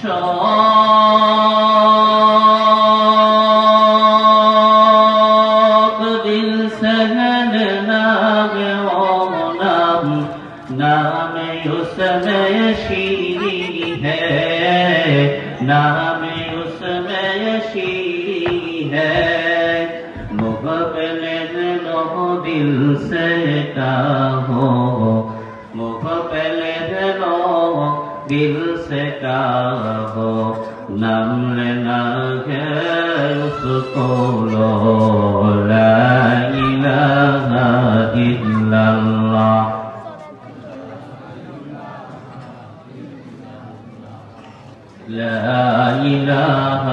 शौक दिल सहन नाग ओम नाम नाम उसमें शीरी है नाम उसमें शीरी है मुहबल लो दिल से कहो मुहबल दिल से कहो नाम लेना है उसको लो ला इलाहा इल्लल्लाह لا إله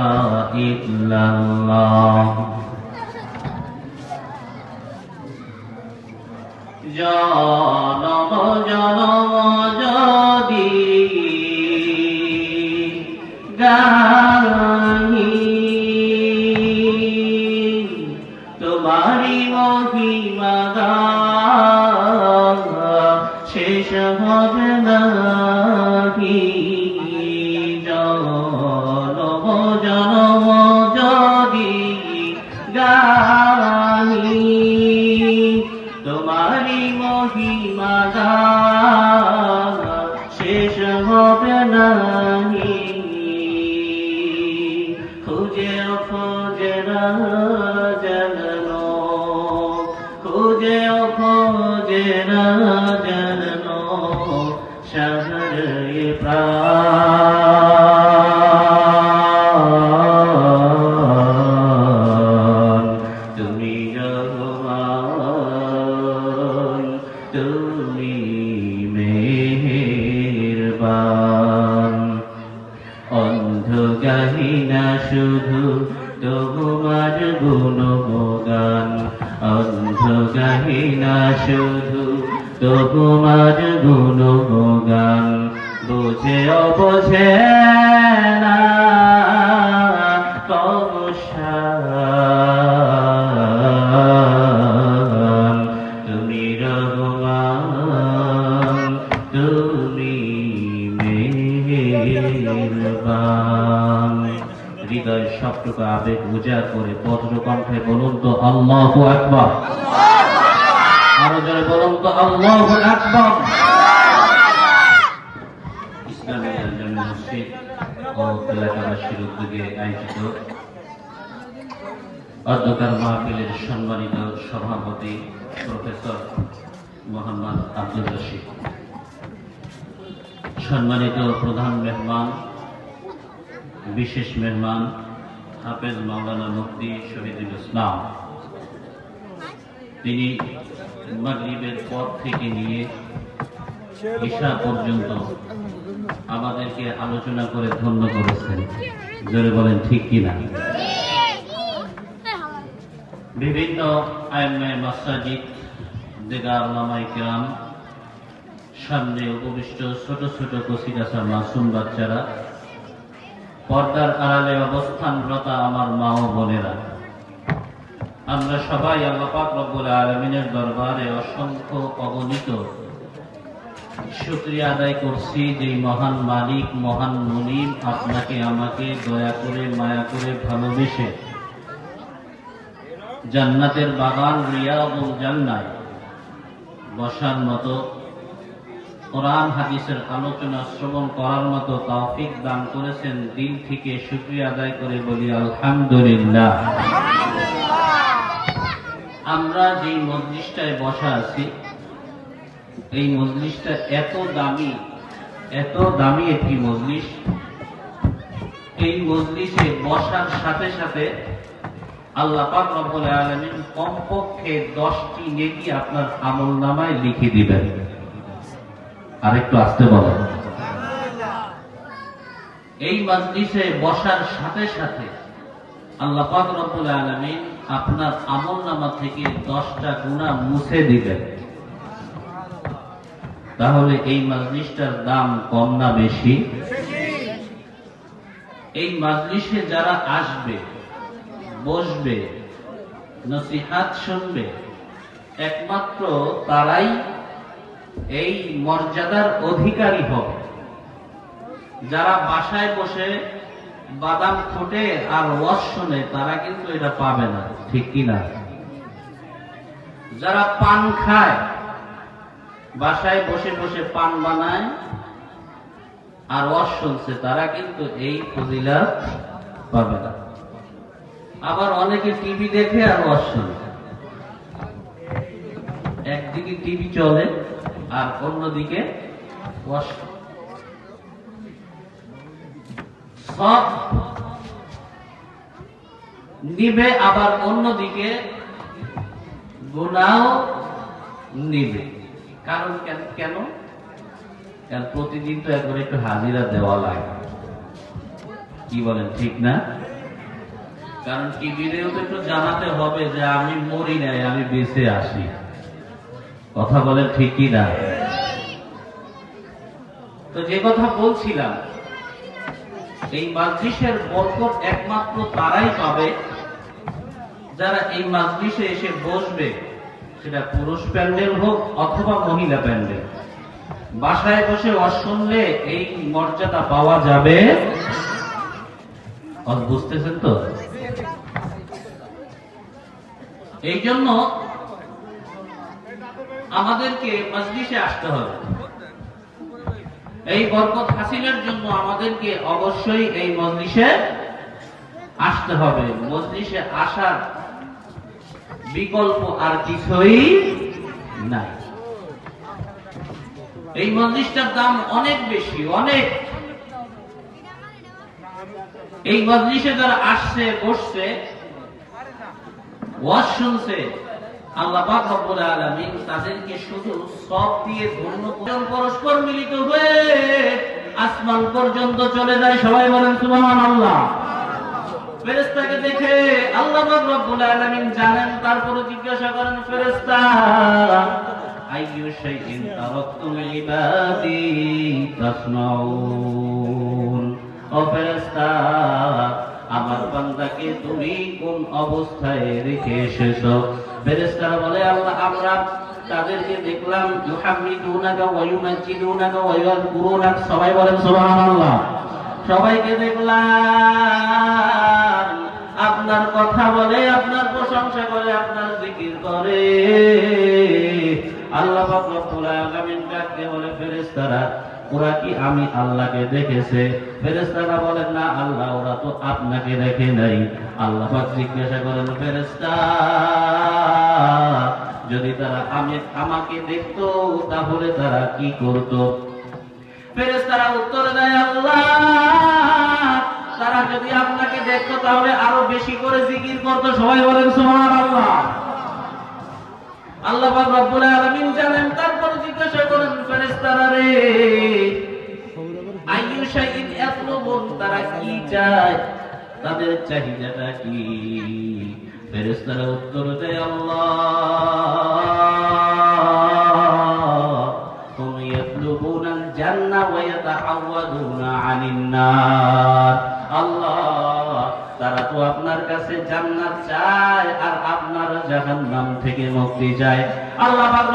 إلا الله জনম জনম যদি না তোমার গুণগান বুঝে অবোঝে না সবটুকু আবেগ উজাড় করে বজ্র কণ্ঠে বলুন তো, আল্লাহ আকবার। আরও জোরে বলুন তো, আল্লাহ আকবার। সম্মানিত সভাপতি প্রফেসর মোহাম্মদ আব্দুল রশিদ। সম্মানিত প্রধান মেহমান, বিশেষ মেহমান, হাফেজ মাওলানা মুফতি শহীদুল ইসলাম। তিনি মাগরিবের পর থেকে নিয়ে ঈশা পর্যন্ত আমাদেরকে আলোচনা করে ধন্য করেছেন। জোরে বলেন, ঠিক কিনা? বিভিন্ন আইমায় মাসাজিদ, দেগার লামাই সামনে উপবিষ্ট ছোট ছোট কচিকাছা মাসুম বাচ্চারা, পর্দার আড়ালে অবস্থানরত আমার মা ও বোনেরা। আমরা সবাই আল্লাপাক রব্বুল আলমিনের দরবারে অসংখ্য অগণিত শুক্রিয়া আদায় করছি যে মহান মালিক, মহান মুনিম আপনাকে আমাকে দয়া করে, মায়া করে ভালোবেসে জান্নাতের বাগান রিয়াবুল জান্নায় বসার মতো কোরআন হাদিসের আলোচনা শ্রবণ করার মতো তৌফিক দান করেছেন। দিল থেকে শুক্রিয়া আদায় করে বলি আলহামদুলিল্লাহ। আমরা যে মজলিসটায় বসা আছি, এই মজলিসটা এত দামি এত দামি একটি মজলিস। এই মজলিসে বসার সাথে সাথে আল্লাহ রব্বুল আলামিন কমপক্ষে দশটি নেকি আপনার আমল নামায় লিখে দিবেন। আর একটু আসতে বলেন। এই মজলিসে বসার সাথে সাথে আল্লাহ রব্বুল আলামিন আপনার আমল নামা থেকে দশটা গুণা মুছে দিবেন। তাহলে এই মাজলিসটার দাম কম না বেশি? এই মাজলিসে যারা আসবে, বসবে, নসিহাত শুনবে, একমাত্র তারাই এই মর্যাদার অধিকারী হবে। যারা বাসায় বসে বাদাম ফোটে আর ওয়াজ শোনে তারা কিন্তু এটা পাবে না, ঠিক কিনা? যারা পান খায়, বাসায় বসে বসে পান বানায় আর ওয়াজ শুনছে, তারা কিন্তু এই ফজিলাত পাবে না। আবার অনেকে টিভি দেখে আর ওয়াজ শুনে। একদিকে টিভি চলে আর অন্যদিকে ওয়াজ শুনে। নিবে, আবার অন্যদিকে গুণাও নিবে। কারণ কেন কেন? কারণ প্রতিদিন তো একবার একটু হাজিরা দেওয়া লাগে। কি বলেন, ঠিক না? কারণ টিভিতেও তো একটু জানাতে হবে যে আমি মরি নাই, আমি বেঁচে আসি কথা বলেন ঠিক কি না? তো যে কথা বলছিলাম এই মাজলিসের বরকত একমাত্র তারাই পাবে। যারা এই মাজলিসে এসে বসবে, সেটা পুরুষ প্যান্ডেল হোক অথবা মহিলা প্যান্ডেল। বাসায় বসে অশুনলে এই মর্যাদা পাওয়া যাবে। বুঝতেছেন তো? এই জন্য আমাদেরকে মজলিসে আসতে হবে। এই বরকত হাসিলের জন্য আমাদেরকে অবশ্যই এই মজলিসে আসতে হবে। মজলিসে আসার বিকল্প আর কিছুই নাই। এই মজলিসটার দাম অনেক বেশি, অনেক। এই মজলিসে যারা আসছে, বসছে, ওয়াজ শুনছে আল্লাহ রব্বুল আলামিন তাদেরকে শুধু সব দিয়ে ধন্য পরস্পর মিলিত হয়ে আসমান পর্যন্ত চলে যায়। সবাই বলেন সুবহানাল্লাহ। ফেরেশতাকে দেখে আল্লাহ রব্বুল আলামিন জানেন জিজ্ঞাসা করেন, ফেরেশতা, আইয়ু শাইইন তারাকতুম ইবাদি তাসমাউন? ও ফেরেশতা, আমার বান্দাকে তুমি কোন অবস্থায় রেখে এসেছ? ফেরেশতারা বলে, আল্লাহ, আমরা তাদেরকে দেখলাম ইউহামিদুনাকা ওয়া ইউমাজ্জিদুনাকা ওয়া ইয়াযকুরুনাক। সবাই বলেন, সুবহানাল্লাহ। সবাইকে দেখলাম, আপনার কথা বলে, আপনার প্রশংসা করে, আপনার জিকির করে। আল্লাহ পাক রব্বুল আলামিন ডাকতে বলে, ফেরেশতারা ওরা কি আমি আল্লাহকে দেখেছে? ফেরেশতারা বলেন, না, আল্লাহ, ওরা তো আপনাকে দেখে নাই। আল্লাহ জিজ্ঞাসা করেন, ফেরেশতা, যদি তারা আমি, আমাকে দেখতো, তাহলে তারা কি করতো? ফেরেশতারা উত্তর দেয়, আল্লাহ, তারা যদি আপনাকে দেখতো, তাহলে আরও বেশি করে জিকির করতো। সবাই বলেন আল্লাহ পাক রব্বুল আলামিন জানেন, তারপর জিজ্ঞাসা করেন ফেরেস্তারা রে? আইয়ু শাইইন তারা কি চায়? তাদের চাহিদাটা কি? ফেরেস্তারা উত্তর দেয় আল্লাহ আল্লাহ তারা তো আপনার কাছে জান্নাত চায় আর আপনারা জাহান্নাম থেকে মুক্তি চায়। আল্লাহ পাক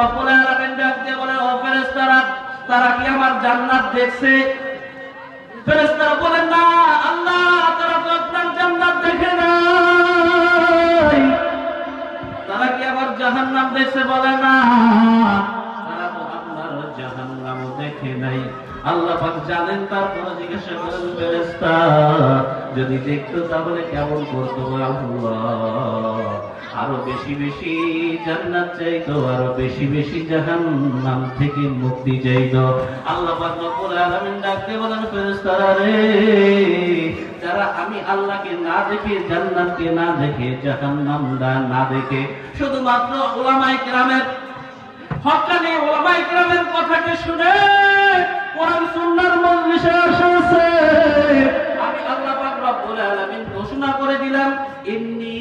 তারা কি আমার জান্নাত দেখছে? বলেন, না, আল্লাহ, তারা তো আপনার জান্নাত দেখে নাই। তারা কি আবার জাহান্নাম দেখছে বলে? না, তারা আল্লাহ জানেন তারপরে জিজ্ঞাসা করেন, ফেরেশতা যদি দেখতো তাহলে কেমন করতো আল্লাহ? আরও বেশি বেশি জান্নাত চাইতো, আরও বেশি বেশি জাহান্নাম থেকে মুক্তি চাইতো। আল্লাহ পাক রব্বুল ডাকতে বলেন, ফেরেশতারা যারা আমি আল্লাহকে না দেখে, জান্নাতকে না দেখে জাহান্নাম না দেখে, শুধুমাত্র ওলামায়ে কেরামের হকানি ওলামায়ে কেরামের কথাকে শুনে ঘোষণা করে দিলাম এমনি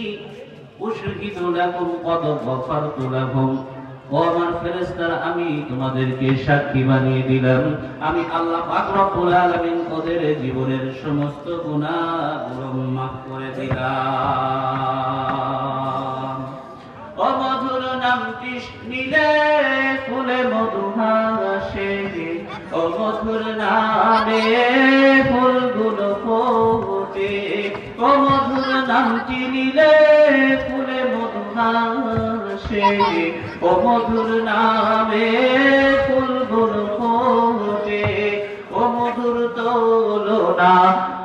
আমি তোমাদেরকে সাক্ষী বানিয়ে দিলাম। আমি আল্লাহ পাক রব্বুল আলামিন ওদের জীবনের সমস্ত গুনাহগুলো মাফ করে দিলাম। ও মধুর নামে ফুলগুলো ফোটে, ও মধুর তোলনা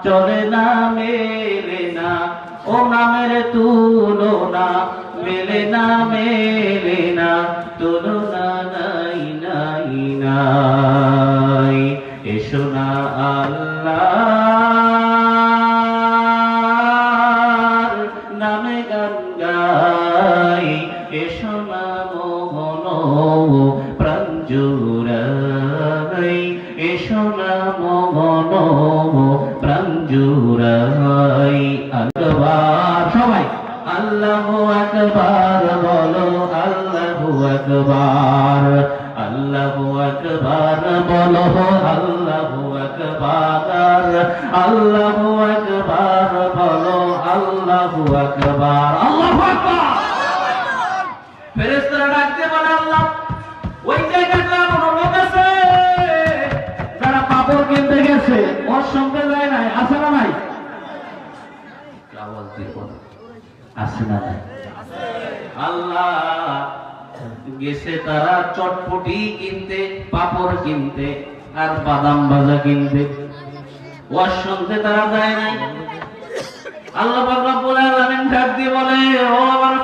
চলে না, মেলে না, ও নামের তুলনা মেলে না, মেলে আকবার, আল্লাহু আকবার, বলো আল্লাহু আকবার আল্লাহু আকবার, বলো আল্লাহু আকবার আল্লাহু আকবার। ফেরেশতারা ডাকতে বলে আল্লাহ, ওই জায়গাটা কোনো লোক আছে। যারা পাপড় কিনতে গেছে, ওর সঙ্গে যায় নাই, আছে না নাই? আওয়াজ দিয়ে আছে না নাই? আল্লাহ গেছে তারা চটপটি কিনতে, পাপড় কিনতে আর বাদাম ভাজা কিনতে। ওয়ার শুনতে তারা যায় নাই। আল্লাহ পাক রব্বুল ডাক দিয়ে বলে, ও আমার